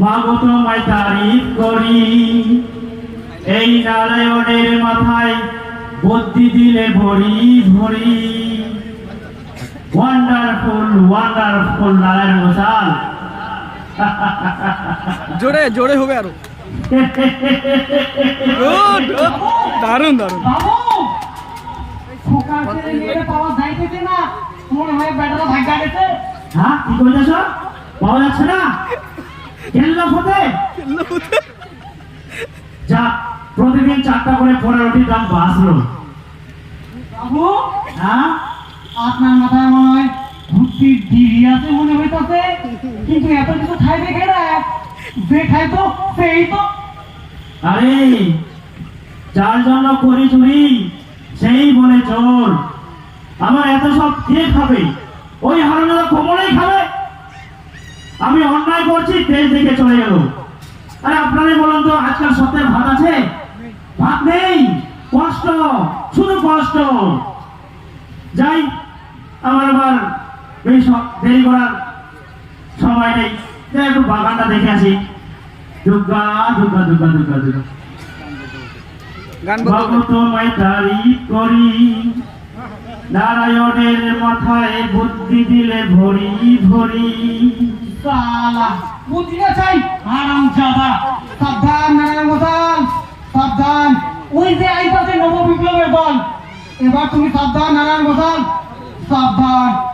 মাগো তোমায় তারিফ করি এই নারায়ণের মাথায় বুদ্ধি দিলে ভরি ভরি ওয়ান্ডারফুল ওয়ান্ডারফুল নারায়ণ গোসাল জোরে জোরে হবে আরও। দারুণ দারুণ। খোকা পাওয়া যাইতেছে না মনে হয় বেটারা ভাগ্যা গেছে। হ্যাঁ কি কইতেছ? পাওয়া যাচ্ছে না? কেন হতে যা প্রতিদিন চারটা করে পনেরোটির দাম বাঁচলো। বাবু হ্যাঁ? আপনার মাথায় মনে হয় বুদ্ধির ডিগ্রি আছে মনে হইতাছে। কিন্তু এত কিছু খাইবে কেনা যে খাইতো সেই তো। আরে যার জন্য করি চুরি সেই বলে চোর। আমার এত সব কে খাবে। ওই হারানোর কোমরেই খাবে। আমি অন্যায় করছি দেশ থেকে চলে গেল। আরে আপনারাই বলুন তো আজকাল সত্যের ভাত আছে? ভাত নেই। কষ্ট শুধু কষ্ট। যাই আমার আবার বেশ দেরি করার সময় নেই। একটু বাগানটা দেখে আসি। দুর্গা দুর্গা দুর্গা দুর্গা দুর্গা। গান বলতে হবে। তারিফ করি। নারায়ণের মাথায় বুদ্ধি দিলে ভরি ভরি। সালা, বুদ্ধি না চাই? আরাম চাদা সাবধান, নারায়ণ গোপাল, সাবধান। ওই যে আইতাছে নব বিপ্লবের দল। এবার তুমি সাবধান, নারায়ণ গোপাল, সাবধান।